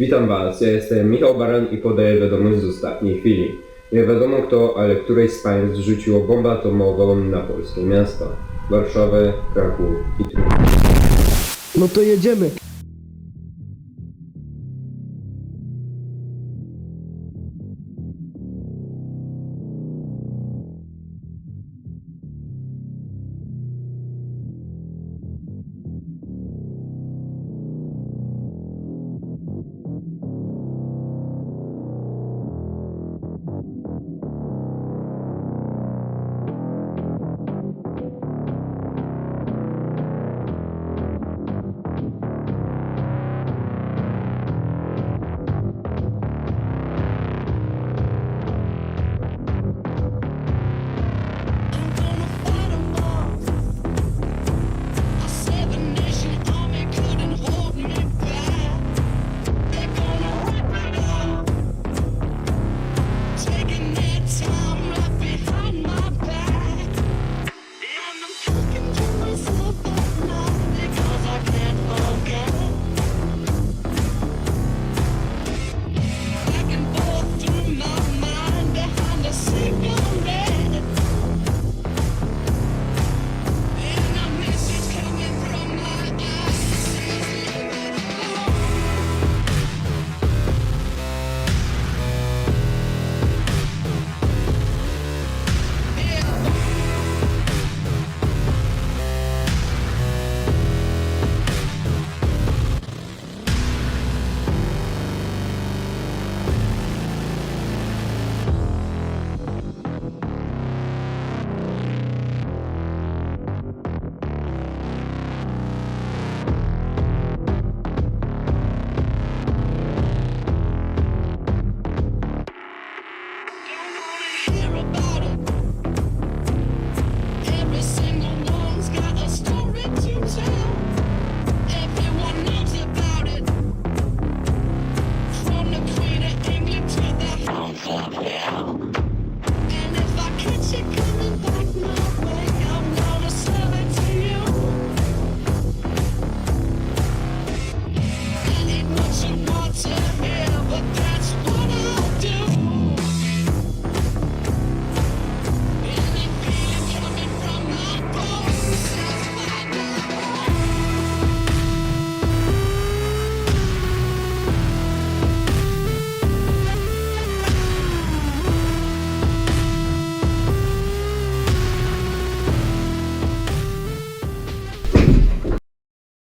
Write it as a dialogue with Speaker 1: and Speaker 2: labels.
Speaker 1: Witam Was, ja jestem Michał Baran i podaję wiadomość z ostatniej chwili. Nie wiadomo kto, ale któreś z państw zrzuciło bombę atomową na polskie miasta. Warszawę, Kraków i Trójmiasto.
Speaker 2: No to jedziemy.